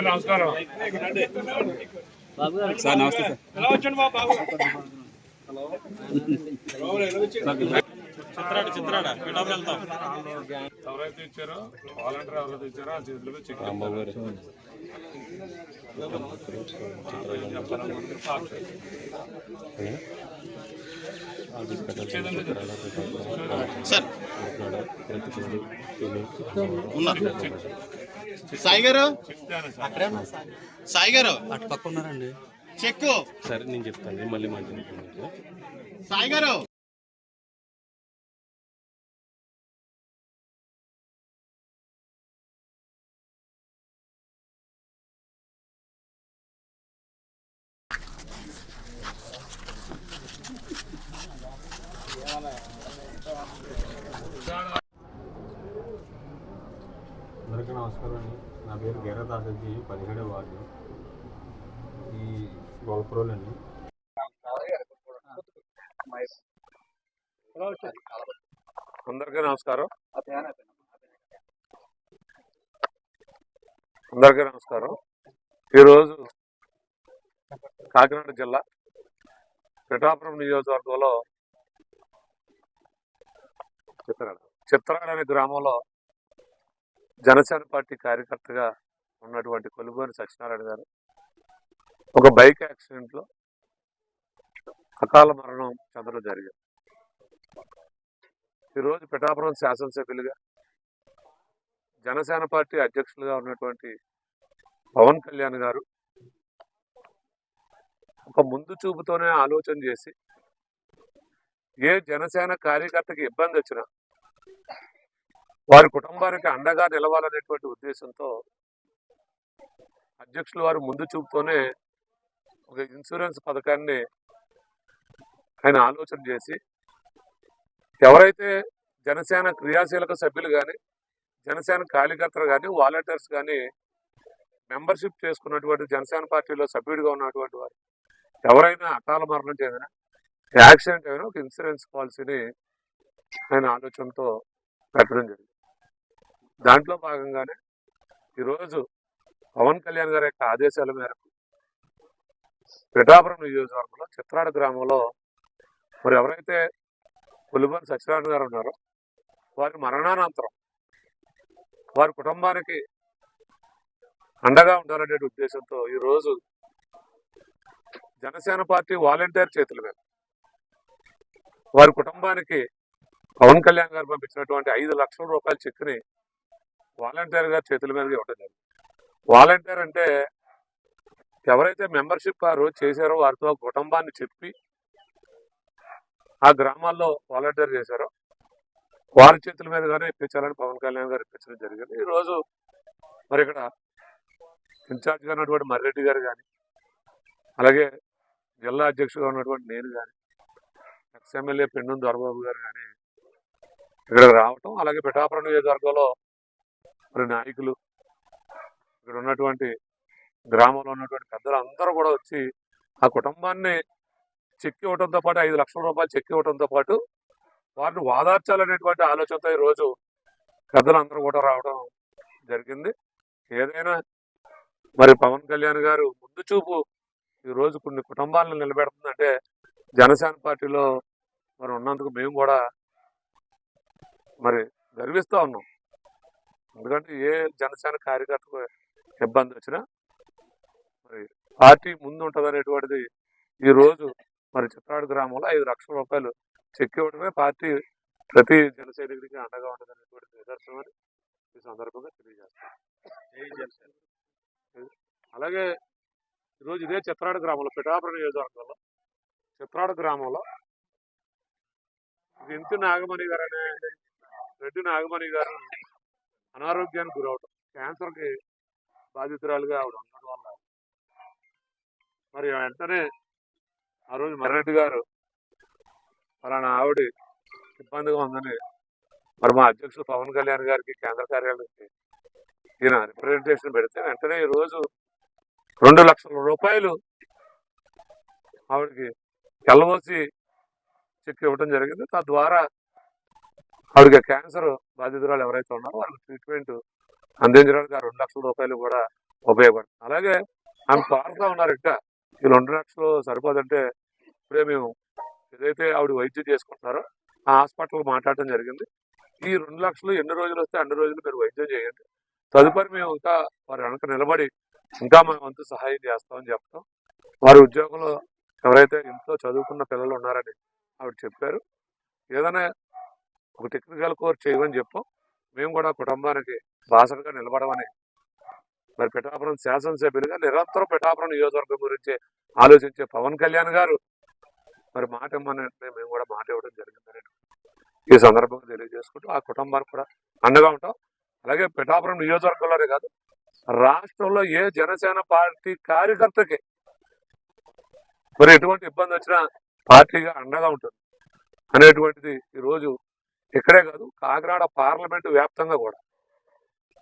Sir నమస్కారం. Sir నమస్తే sir. ఎవరైతే ఇచ్చారో వాలంటీర్ ఎవరైతే ఇచ్చారో ఆ చేతిలో చెక్. సార్. ఉన్నారు. సాయి గారు? సాయి గారు? అటు పక్క ఉన్నారండి. చెక్కు. సరే నేను చెప్తాను. మళ్ళీ మాట్లాడుతున్నాను సాయి గారు అందరికీ నమస్కారం అండి. నా పేరు గీరత్ ఆసజ్జీ పదిహేడవ వార్డు. ఈ గోల్పురోలు అండి. అందరికీ నమస్కారం. అందరికీ నమస్కారం. ఈరోజు కాకినాడ జిల్లా పిఠాపురం నియోజకవర్గంలో చిత్రాడ చిత్రాడ అనే గ్రామంలో జనసేన పార్టీ కార్యకర్తగా ఉన్నటువంటి కొలుగోని సత్యనారాయణ గారు ఒక బైక్ యాక్సిడెంట్లో అకాల మరణం చెందడం జరిగింది. ఈరోజు పిఠాపురం శాసనసభ్యులుగా జనసేన పార్టీ అధ్యక్షులుగా ఉన్నటువంటి పవన్ కళ్యాణ్ గారు ఒక ముందు చూపుతోనే ఆలోచన చేసి ఏ జనసేన కార్యకర్తకి ఇబ్బంది వచ్చినా వారి కుటుంబానికి అండగా నిలవాలనేటువంటి ఉద్దేశంతో అధ్యక్షులు వారు ముందు చూపుతోనే ఒక ఇన్సూరెన్స్ పథకాన్ని ఆయన ఆలోచన చేసి ఎవరైతే జనసేన క్రియాశీలక సభ్యులు కానీ జనసేన కార్యకర్తలు కానీ వాలంటీర్స్ కానీ మెంబర్షిప్ చేసుకున్నటువంటి జనసేన పార్టీలో సభ్యుడిగా ఉన్నటువంటి వారు ఎవరైనా అకాల మరణం చెందిన యాక్సిడెంట్ అయినా ఒక ఇన్సూరెన్స్ పాలసీని ఆయన ఆలోచనతో పెట్టడం జరిగింది. దాంట్లో భాగంగానే ఈరోజు పవన్ కళ్యాణ్ గారి యొక్క ఆదేశాల మేరకు పిఠాపురం నియోజకవర్గంలో చిత్రాడ గ్రామంలో మరి ఎవరైతే పులిబన్ సత్యనారాయణ గారు ఉన్నారో వారి మరణానంతరం వారి కుటుంబానికి అండగా ఉండాలనే ఉద్దేశంతో ఈరోజు జనసేన పార్టీ వాలంటీర్ చేతుల మీద వారి కుటుంబానికి పవన్ కళ్యాణ్ గారు పంపించినటువంటి ఐదు లక్షల రూపాయల చెక్ని వాలంటీర్గా గారి చేతుల మీదగా ఇవ్వడం జరిగింది వాలంటీర్ అంటే ఎవరైతే మెంబర్షిప్ వారు చేశారో వారితో కుటుంబాన్ని చెప్పి ఆ గ్రామాల్లో వాలంటీర్ చేశారో వారి చేతుల మీదుగానే ఇప్పించాలని పవన్ కళ్యాణ్ గారు ఇప్పించడం జరిగింది. ఈ రోజు మరి ఇక్కడ ఇన్ఛార్జ్గా ఉన్నటువంటి మర్రెడ్డి గారు కానీ అలాగే జిల్లా అధ్యక్షుడుగా ఉన్నటువంటి నేను కానీ ఎక్స్ఎమ్మెల్యే ఎమ్మెల్యే పెన్ను దొరబాబు గారు కానీ ఇక్కడ రావటం అలాగే పిఠాపురం నియోజకవర్గంలో మరి నాయకులు ఇక్కడ ఉన్నటువంటి గ్రామంలో ఉన్నటువంటి పెద్దలు అందరూ కూడా వచ్చి ఆ కుటుంబాన్ని చెక్ ఇవ్వడంతో పాటు ఐదు లక్షల రూపాయలు చెక్ ఇవ్వడంతో పాటు వారిని వాదార్చాలనేటువంటి ఆలోచనతో ఈ రోజు పెద్దలందరూ కూడా రావడం జరిగింది. ఏదైనా మరి పవన్ కళ్యాణ్ గారు ముందు చూపు ఈరోజు కొన్ని కుటుంబాలను నిలబెడుతుందంటే జనసేన పార్టీలో మరి ఉన్నందుకు మేము కూడా మరి గర్విస్తూ ఉన్నాం. ఎందుకంటే ఏ జనసేన కార్యకర్తకు ఇబ్బంది వచ్చినా మరి పార్టీ ముందు ఉంటుంది అనేటువంటిది ఈ రోజు మరి చిత్రాడు గ్రామంలో ఐదు లక్షల రూపాయలు చెక్ ఇవ్వడమే పార్టీ ప్రతి జన సైనికుడికి అండగా ఉంటుంది అనేటువంటి నిదర్శనమని ఈ సందర్భంగా తెలియజేస్తాను. అలాగే ఈరోజు ఇదే చిత్రాడు గ్రామంలో పిఠాపురం నియోజకవర్గంలో చిత్రాడు గ్రామంలో ఇంటి నాగమణి గారు అనే రెడ్డి నాగమణి గారు అనారోగ్యానికి గురవటం క్యాన్సర్కి బాధితురాలుగా ఆవిడ ఉండడం వల్ల. మరి వెంటనే ఆ రోజు మర్రెడ్డి గారు ఫలానా ఆవిడ ఇబ్బందిగా ఉందని మరి మా అధ్యక్షుడు పవన్ కళ్యాణ్ గారికి కేంద్ర కార్యాలయానికి ఈయన రిప్రజెంటేషన్ పెడితే వెంటనే ఈ రోజు రెండు లక్షల రూపాయలు ఆవిడకి ఎల్ఓసి చెక్ ఇవ్వడం జరిగింది. తద్వారా ఆవిడకి క్యాన్సర్ బాధితురాలు ఎవరైతే ఉన్నారో వాళ్ళకి ట్రీట్మెంట్ అందించడానికి ఆ రెండు లక్షల రూపాయలు కూడా ఉపయోగపడుతుంది. అలాగే ఆమె పాడుతూ ఉన్నారు ఇంకా. ఈ రెండు లక్షలు సరిపోదంటే ఇప్పుడే మేము ఏదైతే ఆవిడ వైద్యం చేసుకుంటున్నారో ఆ హాస్పిటల్ మాట్లాడటం జరిగింది. ఈ రెండు లక్షలు ఎన్ని రోజులు వస్తే అన్ని రోజులు మీరు వైద్యం చేయండి. తదుపరి మేము ఇంకా వారి వెనక నిలబడి ఇంకా మా వంతు సహాయం చేస్తామని చెప్తాం. వారి ఉద్యోగంలో ఎవరైతే ఇంట్లో చదువుకున్న పిల్లలు ఉన్నారని ఆవిడ చెప్పారు. ఏదైనా ఒక టెక్నికల్ కోర్స్ చేయమని చెప్పు. మేము కూడా కుటుంబానికి బాసటగా నిలబడమని. మరి పిఠాపురం శాసనసభ్యులుగా నిరంతరం పిఠాపురం నియోజకవర్గం గురించి ఆలోచించే పవన్ కళ్యాణ్ గారు మరి మాట ఇమ్మనంటే మేము కూడా మాట ఇవ్వడం జరిగిందని ఈ సందర్భంగా తెలియజేసుకుంటూ ఆ కుటుంబానికి కూడా అండగా ఉంటాం. అలాగే పిఠాపురం నియోజకవర్గంలోనే కాదు రాష్ట్రంలో ఏ జనసేన పార్టీ కార్యకర్తకి మరి ఎటువంటి ఇబ్బంది వచ్చినా పార్టీగా అండగా ఉంటుంది అనేటువంటిది ఈరోజు ఇక్కడే కాదు కాకినాడ పార్లమెంట్ వ్యాప్తంగా కూడా.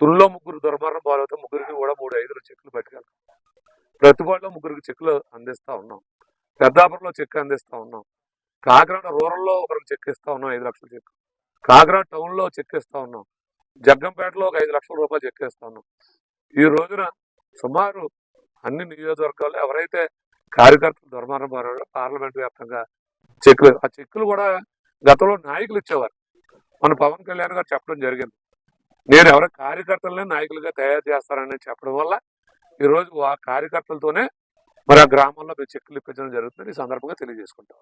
తుల్లో ముగ్గురు దుర్మరణం పాలవుతే ముగ్గురికి కూడా మూడు ఐదులు చెక్కులు ప్రతి ప్రతిపాడులో ముగ్గురికి చెక్కులు అందిస్తా ఉన్నాం. పెద్దాపురంలో చెక్ అందిస్తూ ఉన్నాం. కాకినాడ రూరల్లో ఒకరికి చెక్ ఇస్తా ఉన్నాం ఐదు లక్షల చెక్ కాకినాడ టౌన్లో చెక్ ఇస్తా ఉన్నాం. జగ్గంపేటలో ఒక ఐదు లక్షల రూపాయలు చెక్ ఇస్తా ఉన్నాం. ఈ రోజున సుమారు అన్ని నియోజకవర్గాల్లో ఎవరైతే కార్యకర్తలు దుర్మరణం పార్లమెంట్ వ్యాప్తంగా చెక్కులు ఆ చెక్కులు కూడా గతంలో నాయకులు ఇచ్చేవారు. మన పవన్ కళ్యాణ్ గారు చెప్పడం జరిగింది. నేను ఎవరి కార్యకర్తలనే నాయకులుగా తయారు చేస్తారని చెప్పడం వల్ల ఈరోజు ఆ కార్యకర్తలతోనే మరి ఆ గ్రామంలో మీరు చెక్కులు ఇప్పించడం జరుగుతుంది ఈ సందర్భంగా తెలియజేసుకుంటాం.